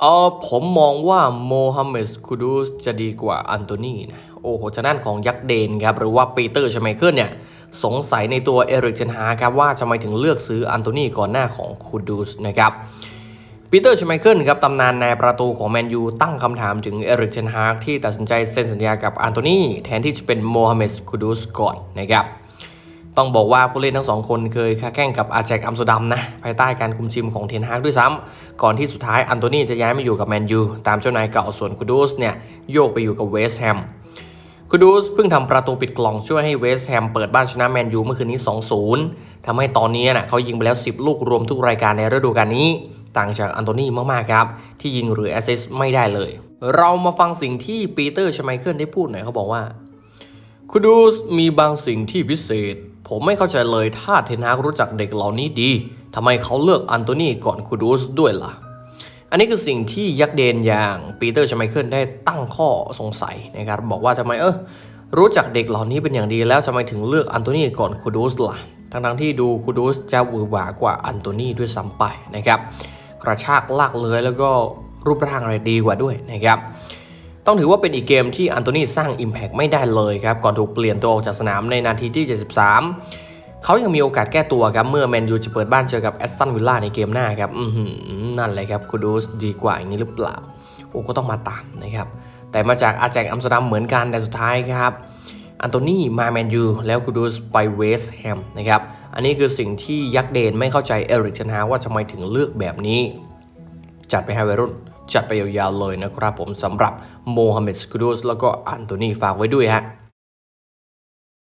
เออผมมองว่าโมฮัมเหม็ดคูดูสจะดีกว่าอันโตนีนะโอ้โหจะนั่นของยักษ์เดนครับ หรือว่าปีเตอร์ชไมเคิลเนี่ยสงสัยในตัวเอริกเจนฮาครับว่าทำไมถึงเลือกซื้ออันโตนีก่อนหน้าของคูดูสนะครับปีเตอร์ชไมเคิลครับตำนานในประตูของแมนยูตั้งคำถามถึงเอริกเจนฮากที่ตัดสินใจเซ็นสัญญากับอันโตนีแทนที่จะเป็นโมฮัมเหม็ดคูดูสก่อนนะครับ ต้องบอกว่าผู้เล่นทั้งสองคนเคยค้าแข่งกับอาแจกอัมสเตอร์ดัมนะภายใต้การคุมทีมของเทนฮากด้วยซ้ำก่อนที่สุดท้ายอันโตนีจะย้ายมาอยู่กับแมนยูตามเจ้านายเก่าส่วนคูดูสเนี่ยโยกไปอยู่กับเวสต์แฮมคูดูสเพิ่งทำประตูปิดกล่องช่วยให้เวสต์แฮมเปิดบ้านชนะแมนยูเมื่อคืนนี้ 2-0 ทำให้ตอนนี้นะเขายิงไปแล้ว 10 ลูกรวมทุกรายการในฤดูกาลนี้ ต่างจากอันโตนีมากๆครับ ที่ยิงหรือแอสซิสต์ไม่ได้เลย เรามาฟังสิ่งที่ปีเตอร์ชไมเคิลได้พูดหน่อยเขาบอกว่าคูดูสมีบางสิ่งที่พิเศษ ผมไม่เข้าใจเลยถ้าเทนฮากรู้จักเด็กเหล่านี้ดีทำไมเขาเลือกอันโตนีก่อนคูดูสด้วยล่ะ อันนี้คือสิ่งที่ยักษ์เดนอย่างปีเตอร์ชไมเคิลได้ตั้งข้อสงสัยนะครับบอกว่าทำไมเออรู้จักเด็กเหล่านี้เป็นอย่างดีแล้วทำไมถึงเลือกอันโตนีก่อนคูดูสล่ะ ทั้งๆที่ดูคูดูสจะหวือหวากว่าอันโตนีด้วยซ้ำไปนะครับกระชากลากเลยแล้วก็รูปร่างอะไรดีกว่าด้วยนะครับ ต้องถือว่าเป็นอีกเกมที่อันโตนีสร้าง Impact ไม่ได้เลยครับ ก่อนถูกเปลี่ยนตัวออกจากสนามในนาทีที่ 73 เขายังมีโอกาสแก้ตัวครับ เมื่อแมนยูจะเปิดบ้านเจอกับแอสตันวิลล่าในเกมหน้าครับนั่นเลยครับคูดูสดีกว่าอย่างนี้หรือเปล่า โอ้ก็ต้องมาตามนะครับ แต่มาจากอาแจกอัมสเตอร์ดัมเหมือนกันแต่สุดท้ายครับอันโตนีมาแมนยูแล้วคูดูสไปเวสแฮมนะครับอันนี้คือสิ่งที่ยักษ์เดนไม่เข้าใจเอริกเชนฮาว่าทำไมถึงเลือกแบบนี้ จัดไปให้วัยรุ่น จัดไปยาวๆเลยนะครับผมสำหรับโมฮัมเหม็ดสกูดูสแล้วก็อันโตนีฝากไว้ด้วยฮะ